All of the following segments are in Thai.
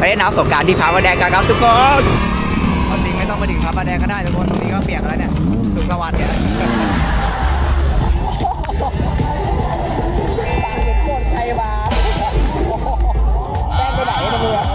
ไปเล่นน้ำสงการที่พระประแดงกันครับทุกคนจริงไม่ต้องมาถึงพระประแดงก็ได้ทุกคนตรงนี้ก็เปียกแล้วเนี่ยสุขสวัสดิ์เนี่ยร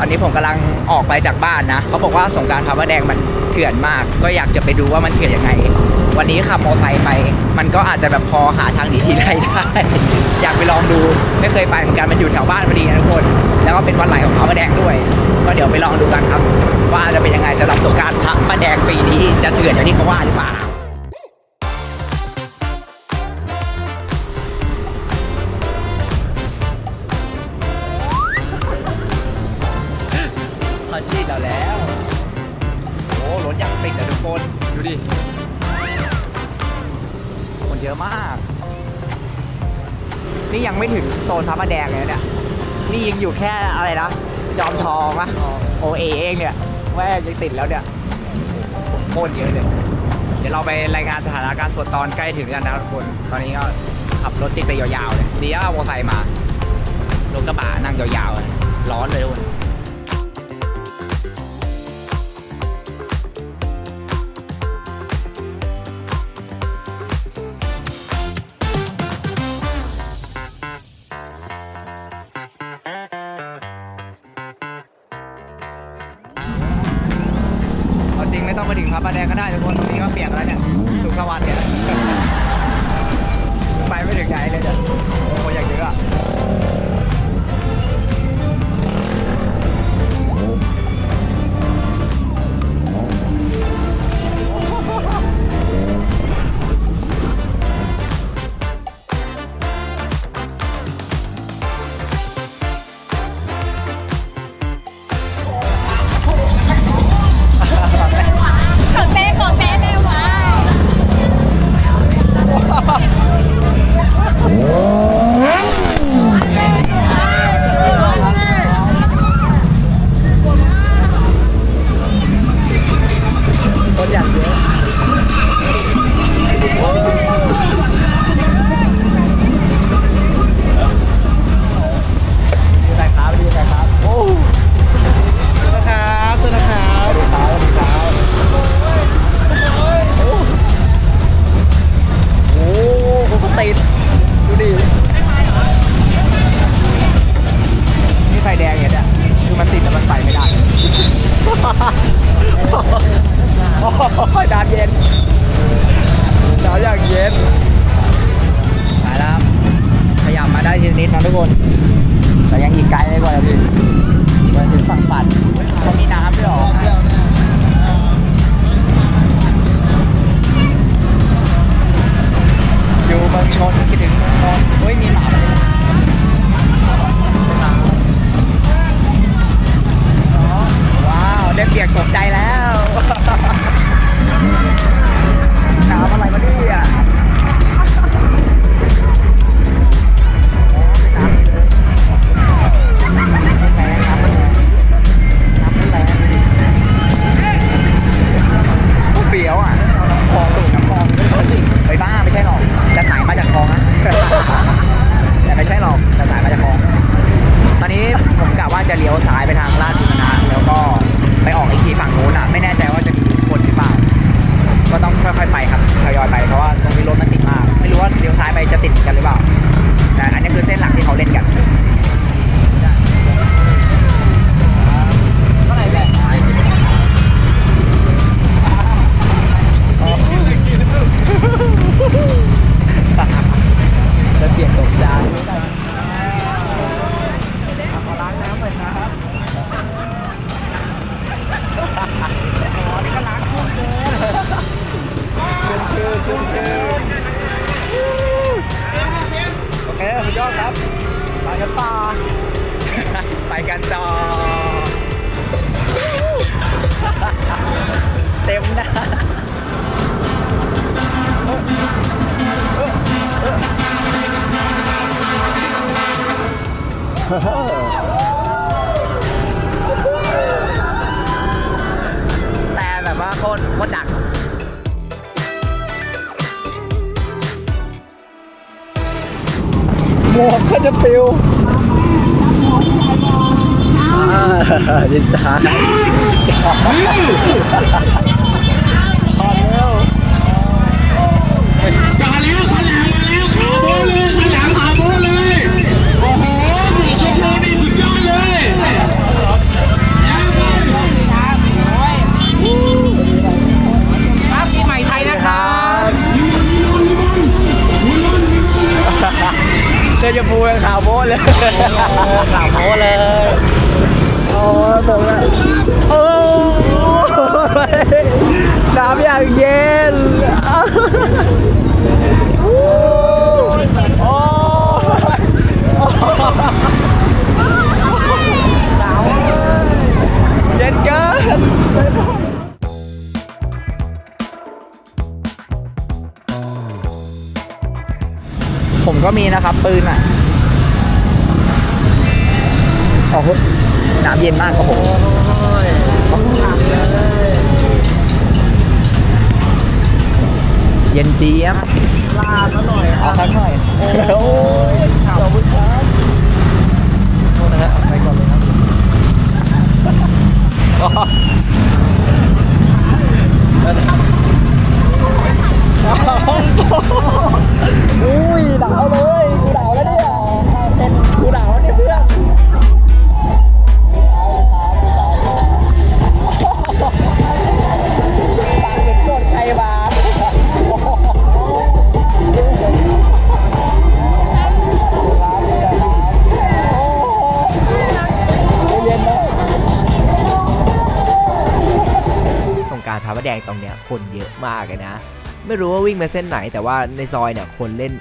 อันนี้ผมกำลังออกไปจากบ้านนะเขาบอกว่าสงการพระประแดงมันเถื่อนมาก ก็อยากจะไปดูว่ามันเถื่อนยังไง วันนี้ขับมอเตอร์ไซค์ไป มันก็อาจจะแบบพอหาทางหนีทีไล่ได้ อยากไปลองดูไม่เคยไปเหมือนกันมันอยู่แถวบ้านพอดีนะทุกคน แล้วก็เป็นวันไหลของพระประแดงด้วย ก็เดี๋ยวไปลองดูกันครับ ว่าจะเป็นยังไงสำหรับสงการพระประแดงปีนี้จะเถื่อนอย่างที่เขาว่าหรือเปล่าาชีดเราแล้ว โอ้รถยังติดอะทุกคน ดูดิ คนเยอะมาก นี่ยังไม่ถึงโซนพระประแดงเลยเนี่ย นี่ยังอยู่แค่อะไรนะ จอมทองอะโอเอเองเนี่ยแม่งยังติดแล้วเนี่ยโคตรเยอะเลย เดี๋ยวเราไปรายงานสถานการณ์สดตอนใกล้ถึงกันนะทุกคน ตอนนี้ก็ขับรถติดไปยาวๆเลยดีว่ามอเตอไซค์มารถกระบะนั่งยาวๆเลยร้อนเลยทุกคน มาถึงพระประแดงก็ได้ทุกคนตรงนี้ก็เปียกแล้วเนี่ยสุขสวัสดิ์เนี่ยไปไม่ถึงไหนเลยเนี่ย นิดนะทุกคน แต่ยังอีกไกลเลยกว่าจะถึงกว่าถึงฝั่งฝันเขามีน้ำด้วยหรออยู่เมืองชนคิดถึงเมืองนนท์เฮ้ยมีหมาไหมว้าว ได้เปียกตกใจแล้วน้ำอะไร แต่แบบว่าโคตรโคตรดังหมวกก็จะปิวดินสา ก็มีนะครับ ปืนอะโอ้โหน้ำเย็นมากครับผมเย็นเจี๊ยบลาดมาหน่อยเอาสักหน่อยโอ้ยขอบคุณ สงกรารพระแดงตรงเนี้ยคนเยอะมากเลยนะ ไม่รู้ว่าวิ่งมาเส้นไหนแต่ว่าในซอยเนี่ยคนเล่น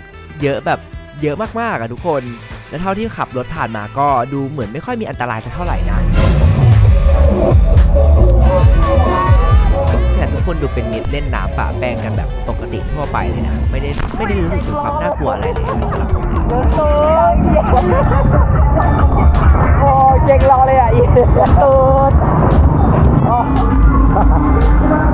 เยอะแบบเยอะมากๆอะทุกคน และเท่าที่ขับรถผ่านมาก็ดูเหมือนไม่ค่อยมีอันตรายสักเท่าไหร่นะแต่ทุกคนดูเป็นมิตรเล่นน้ำปะแป้งกันแบบปกติทั่วไปเลยนะ ไม่ได้ไม่ได้รู้สึกถึงความน่ากลัวอะไรเลยสำหรับผมเนี่ยโอ้เก่งรอเลยอะอีตูด Ha ha ha!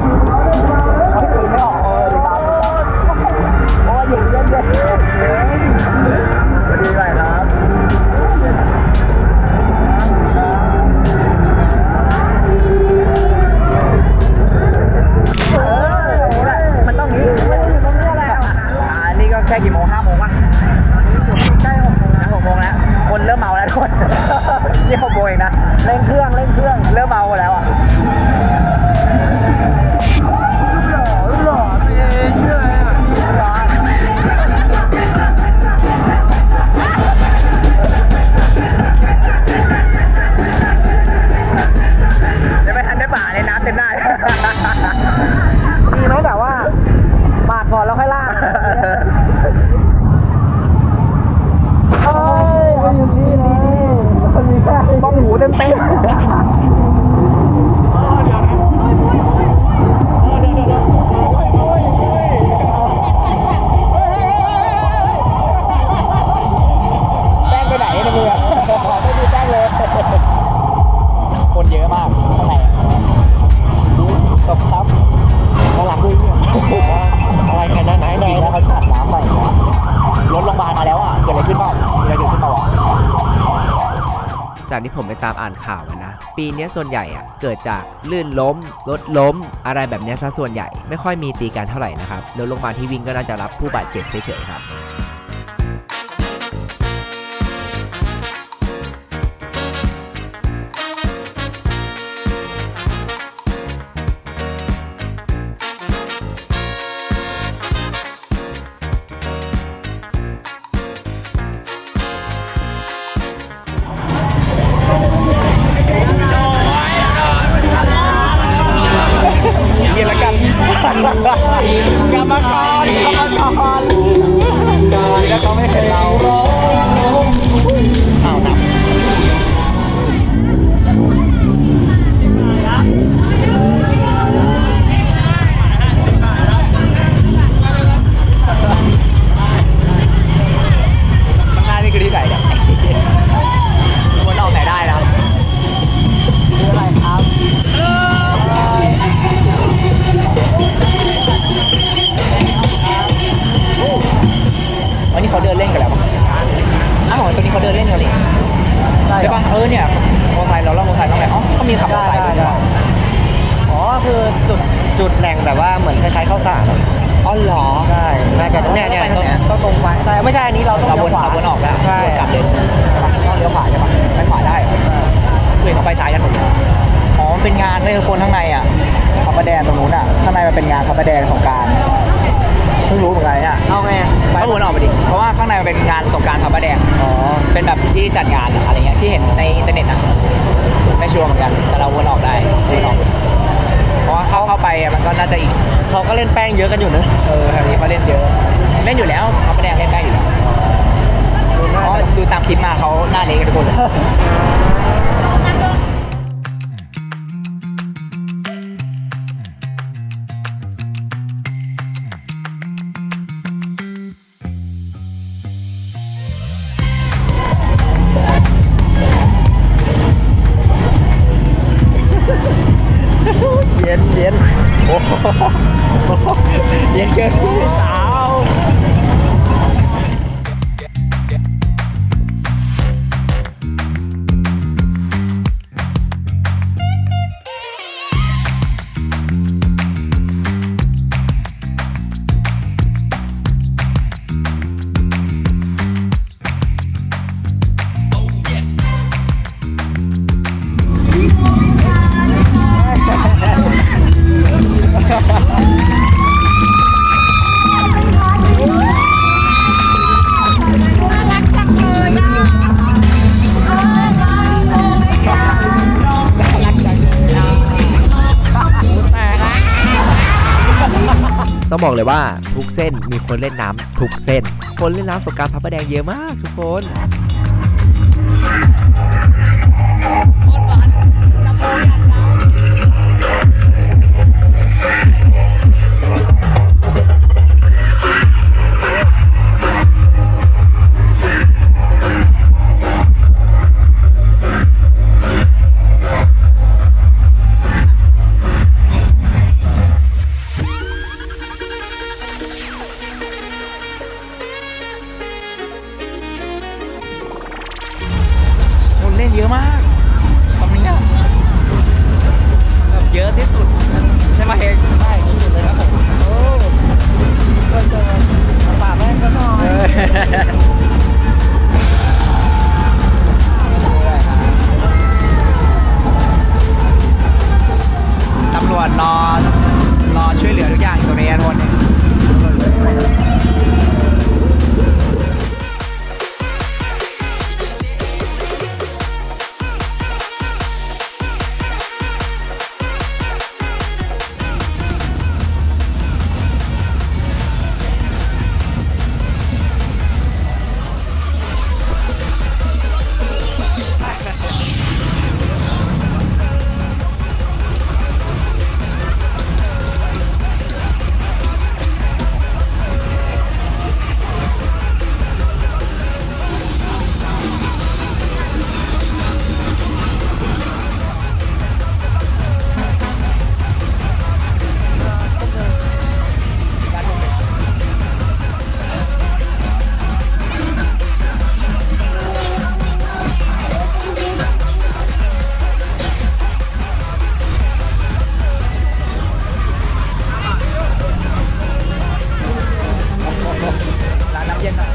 จากที่ผมไปตามอ่านข่าวมานะ ปีนี้ส่วนใหญ่อะเกิดจากลื่นล้ม รถล้ม อะไรแบบนี้ซะส่วนใหญ่ ไม่ค่อยมีตีกันเท่าไหร่นะครับแล้วโรงพยาบาลที่วิ่งก็น่าจะรับผู้บาดเจ็บเฉยๆครับ จุดจุดแหล่งแบบว่าเหมือนคล้ายๆข้าวสารอ๋อเหรอใช่น่าจะเนี่ยเนี่ยต้องไปทางไหนต้องตรงไปใช่ไม่ใช่อันนี้เราต้องเราวเลี้ยนวขวาเราวนออกแล้วใช่วนกลับเลยใช่ปะต้องเลี้ยวขวาใช่ปะไปขวาได้เหรอเพื่อนเขาไปซ้ายกันหมดเลยอ๋อมันเป็นงานเลยคนข้างในอะพระประแดงตรงนู้นอะข้างในมันเป็นงานพระประแดงสงกรารเพิ่งรู้เหมือนกันเนี่ยเอาไงไปวนออกไปดิเพราะว่าข้างในมันเป็นงานสงกรารพระประแดงอ๋อเป็นแบบที่จัดงานอะอะไรเงี้ยที่เห็นในอินเทอร์เน็ตอะไม่ชัวร์เหมือนกันแต่เราวนออกได้วนออก เพราะว่าเข้าเข้าไปอะมันก็น่าจะอีกเขาก็เล่นแป้งเยอะกันอยู่นะเออแถวนี้เขาเล่นเยอะเล่นอยู่แล้วเขาไม่แดงเล่นได้อยู่แล้วเพราะดูตามคลิปมาเขาหน้าเละกันทุกคนเลย ต้องบอกเลยว่าทุกเส้นมีคนเล่นน้ำทุกเส้น คนเล่นน้ำสงการพระประแดงเยอะมากทุกคนคน อดรอ เย็นหน่อย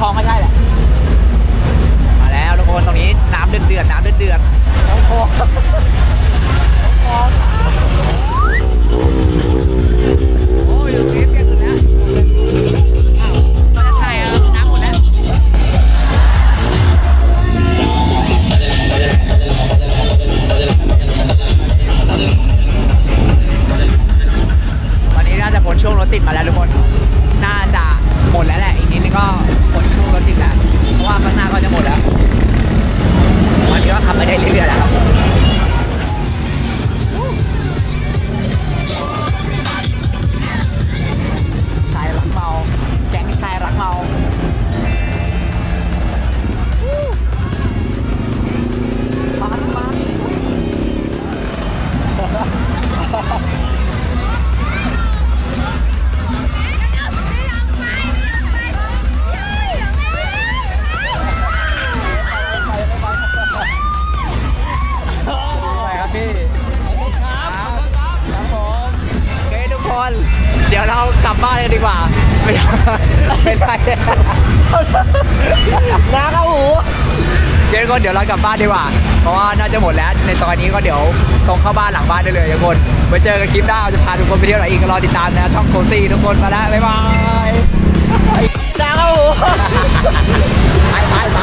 ทองก็ใช่ บบ้านกันดีกว่าไม่ได้ไม่ได้น้าเข้าหูเดี๋ยวทุกคนเดี๋ยวเรากลับบ้านดีกว่า เพราะว่าน่าจะหมดแล้วในซอยนี้ก็เดี๋ยวตรงเข้าบ้านหลังบ้านได้เลยทุกคนไว้เจอกันคลิปหน้าเราจะพาทุกคนไปเที่ยวไหนอีกก็รอติดตามนะช่องโคซี่ทุกคนมาแล้วบ๊ายบายน้าเข้าหูไปไปไป